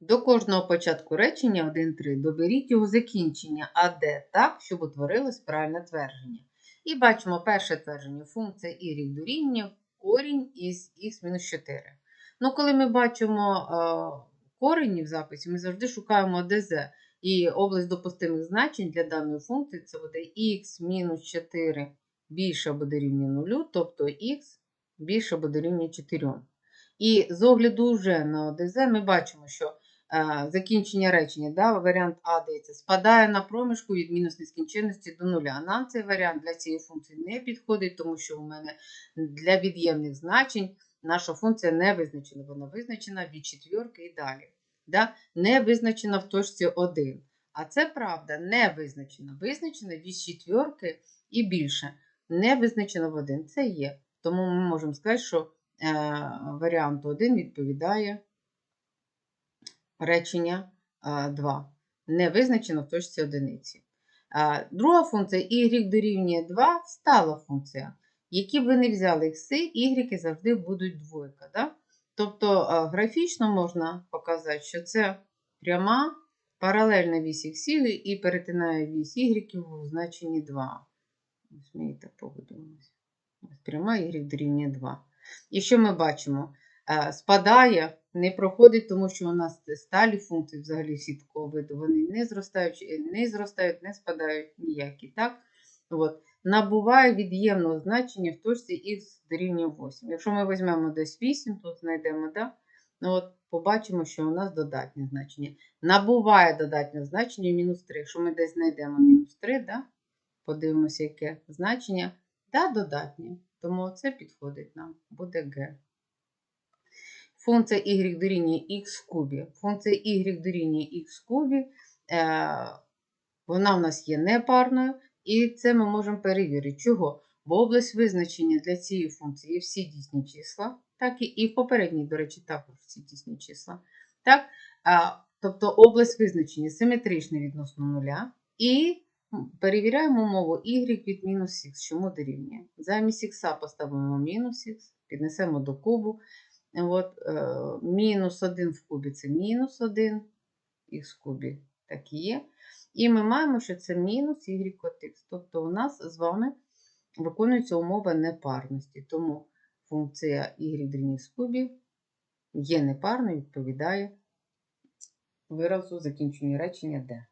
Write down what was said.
До кожного початку речення 1-3 доберіть його закінчення АД так, щоб утворилось правильне твердження. І бачимо перше твердження. Функція y дорівнює корінь із х-4. Ну, коли ми бачимо е, корені в записі, ми завжди шукаємо ДЗ. І область допустимих значень для даної функції це буде х-4 більше або дорівнює 0, тобто х більше або дорівнює 4. І з огляду вже на ОДЗ ми бачимо, що закінчення речення, да, варіант А дається, спадає на проміжку від мінус нескінченності до нуля. Нам цей варіант для цієї функції не підходить, тому що у мене для від'ємних значень наша функція не визначена. Вона визначена від четвірки і далі. Да? Не визначена в точці 1. А це правда, не визначена. Визначена від четвірки і більше. Не визначена в 1. Це є. Тому ми можемо сказати, що е, варіант 1 відповідає речення е, 2. Не визначено в точці одиниці. Друга функція y дорівнює 2 стала функція. Які б ви не взяли ікси, y завжди будуть двойка. Да? Тобто графічно можна показати, що це пряма паралельна вісь іксів і перетинає вісь y у значенні 2. Ось ми і. Пряма y дорівнює 2. І що ми бачимо? Е, Спадає, не проходить, тому що у нас сталі функції взагалі всі виду, вони не зростають, не зростають, не спадають ніякі. Так? От. Набуває від'ємного значення в точці х дорівнює 8. Якщо ми візьмемо десь 8, тут знайдемо, да? ну, от, побачимо, що у нас додатнє значення. Набуває додатнє значення мінус 3. Якщо ми десь знайдемо мінус 3, да? подивимося, яке значення. Да, додатнє. Тому це підходить нам, буде Г. Функція y дорівнює х в кубі. Функція y дорівнює х в кубі, е, вона в нас є непарною, і це ми можемо перевірити. Чого? Бо область визначення для цієї функції є всі дійсні числа, так і, в попередній, до речі, також всі дійсні числа. Так? Тобто область визначення симетрична відносно нуля. І перевіряємо умову y від мінус х, чому дорівнює. Замість х поставимо мінус х, піднесемо до кубу. От, е, мінус 1 в кубі це мінус 1, х в кубі так є. І ми маємо, що це мінус y от х. Тобто у нас з вами виконується умова непарності. Тому функція y в кубі є непарною, відповідає виразу закінчення речення D.